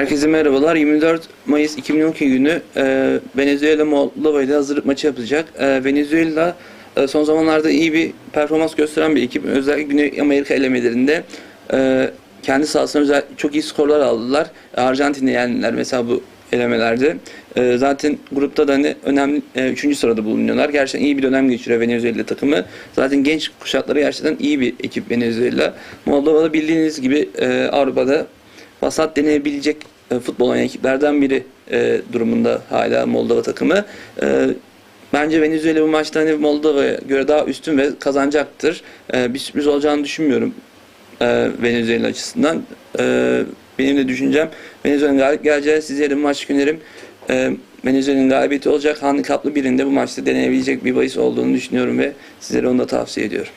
Herkese merhabalar. 24 Mayıs 2012 günü e, Venezuela Moldova ile hazırlık maçı yapacak. E, Venezuela e, son zamanlarda iyi bir performans gösteren bir ekip. Özellikle Güney Amerika elemelerinde e, kendi sahasında özel, çok iyi skorlar aldılar. Arjantin'i yendiler mesela bu elemelerde. E, zaten grupta da hani önemli 3. sırada bulunuyorlar. Gerçekten iyi bir dönem geçiriyor Venezuela takımı. Zaten genç kuşakları gerçekten iyi bir ekip Venezuela. Moldova'da bildiğiniz gibi e, Avrupa'da vasat deneyebilecek e, futbol oynayan ekiplerden biri e, durumunda hala Moldova takımı. E, bence Venezuela bu maçta hani Moldova'ya göre daha üstün ve kazanacaktır. E, bir sürpriz olacağını düşünmüyorum e, Venezuela açısından. E, benim de düşüncem Venezuela'nın galip geleceği. Sizlere maç günerim. E, Venezuela'nın galibiyeti olacak. Handikaplı birinde bu maçta deneyebilecek bir bahis olduğunu düşünüyorum ve sizlere onu da tavsiye ediyorum.